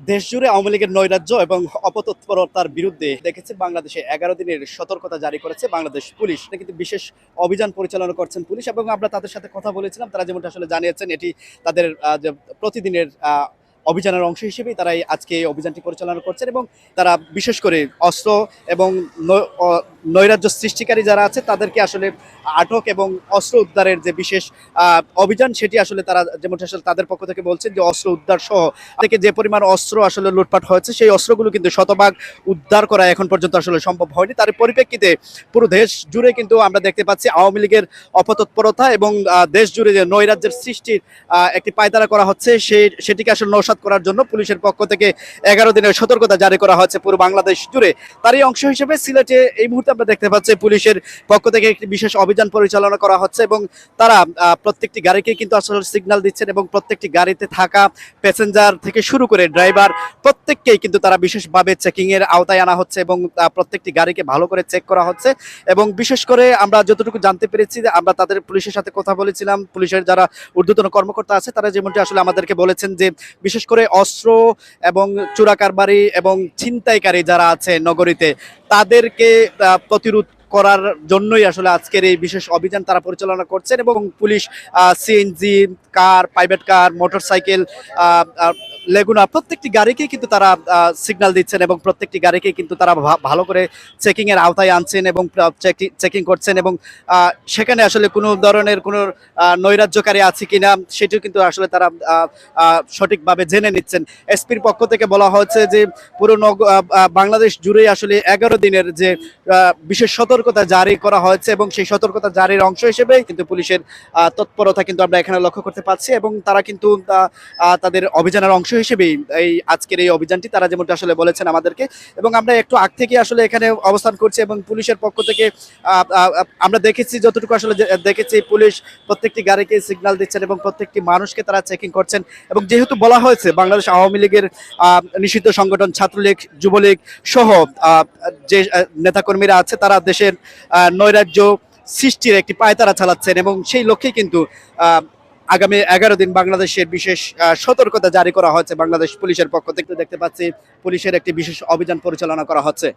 দেশ জুড়ে আওয়ামী লীগের নৈরাজ্য এবং অপতৎপরতার বিরুদ্ধে দেখেছে বাংলাদেশে এগারো দিনের সতর্কতা জারি করেছে বাংলাদেশ পুলিশ। কিন্তু বিশেষ অভিযান পরিচালনা করছেন পুলিশ এবং আমরা তাদের সাথে কথা বলেছিলাম, তারা যেমনটা আসলে জানিয়েছেন, এটি তাদের প্রতিদিনের অভিযানের অংশ হিসেবেই তারা আজকে এই অভিযানটি পরিচালনা করছেন এবং তারা বিশেষ করে অস্ত্র এবং নৈরাজ্য সৃষ্টিকারী যারা আছে, তাদেরকে আসলে আটক এবং অস্ত্র উদ্ধারের যে বিশেষ অভিযান, সেটি আসলে তারা যেমনটা আসলে তাদের পক্ষ থেকে বলছেন যে অস্ত্র উদ্ধার সহ। থেকে যে পরিমাণ অস্ত্র আসলে লুটপাট হয়েছে, সেই অস্ত্রগুলো কিন্তু শতভাগ উদ্ধার করা এখন পর্যন্ত আসলে সম্ভব হয়নি। তার পরিপ্রেক্ষিতে পুরো দেশ জুড়ে কিন্তু আমরা দেখতে পাচ্ছি আওয়ামী লীগের অপতৎপরতা এবং দেশ জুড়ে যে নৈরাজ্যের সৃষ্টির একটি পায়তারা করা হচ্ছে সেই সেটিকে আসলে নৌসাদ করার জন্য পুলিশের পক্ষ থেকে এগারো দিনের সতর্কতা জারি করা হয়েছে পুরো বাংলাদেশ জুড়ে। তারই অংশ হিসেবে সিলেটে এই মুহূর্তে আমরা দেখতে পাচ্ছি পুলিশের পক্ষ থেকে একটি বিশেষ অভিযান পরিচালনা করা হচ্ছে এবং তারা প্রত্যেকটি গাড়িকে কিন্তু আসলে সিগন্যাল দিচ্ছেন এবং প্রত্যেকটি গাড়িতে থাকা প্যাসেঞ্জার থেকে শুরু করে ড্রাইভার প্রত্যেককেই কিন্তু তারা বিশেষভাবে চেকিং এর আওতায় আনা হচ্ছে এবং প্রত্যেকটি গাড়িকে ভালো করে চেক করা হচ্ছে এবং বিশেষ করে আমরা যতটুকু জানতে পেরেছি যে আমরা তাদের পুলিশের সাথে কথা বলেছিলাম, পুলিশের যারা ঊর্ধ্বতন কর্মকর্তা আছে তারা যেমনটি আসলে আমাদেরকে বলেছেন যে বিশেষ করে অস্ত্র এবং চোরা কারবারি এবং ছিনতাইকারী যারা আছে নগরীতে তাদেরকে প্রতিরোধ করার জন্যই আসলে আজকের এই বিশেষ অভিযান তারা পরিচালনা করছেন এবং police CNG car private car motorcycle লেগুনা প্রত্যেকটি গাড়িকে কিন্তু তারা সিগন্যাল দিচ্ছেন এবং প্রত্যেকটি গাড়িকে কিন্তু তারা ভালো করে চেকিং এর আওতায় আনছেন এবং চেকিং করছেন এবং সেখানে আসলে কোনো ধরনের কোনো নৈরাজ্যকারী আছে কিনা সেটিও কিন্তু আসলে তারা সঠিকভাবে জেনে নিচ্ছেন। এসপির পক্ষ থেকে বলা হয়েছে যে পুরো বাংলাদেশ জুড়েই আসলে এগারো দিনের যে বিশেষ সতর্কতা জারি করা হয়েছে এবং সেই সতর্কতা জারির অংশ হিসেবে কিন্তু পুলিশের তৎপরতা কিন্তু আমরা এখানে লক্ষ্য করতে পারছি এবং তারা কিন্তু তাদের অভিযানের অংশ হিসেবেই এই আজকের এই অভিযানটি তারা যেমনটা আসলে বলেছেন আমাদেরকে। এবং আমরা একটু আগ থেকে আসলে এখানে অবস্থান করছি এবং পুলিশের পক্ষ থেকে আমরা দেখেছি যতটুকু আসলে দেখেছি পুলিশ প্রত্যেকটি গাড়িকে সিগন্যাল দিচ্ছেন এবং প্রত্যেকটি মানুষকে তারা চেকিং করছেন এবং যেহেতু বলা হয়েছে বাংলাদেশ আওয়ামী লীগের নিষিদ্ধ সংগঠন ছাত্রলীগ, যুবলীগ সহ যে নেতাকর্মীরা আছে, তারা দেশের নৈরাজ্য সৃষ্টির একটি পায়তারা চালাচ্ছেন এবং সেই লক্ষ্যে কিন্তু আগামী এগারো দিন বাংলাদেশের বিশেষ সতর্কতা জারি করা হয়েছে বাংলাদেশ পুলিশের পক্ষ থেকে। দেখতে পাচ্ছি, পুলিশের একটি বিশেষ অভিযান পরিচালনা করা হচ্ছে।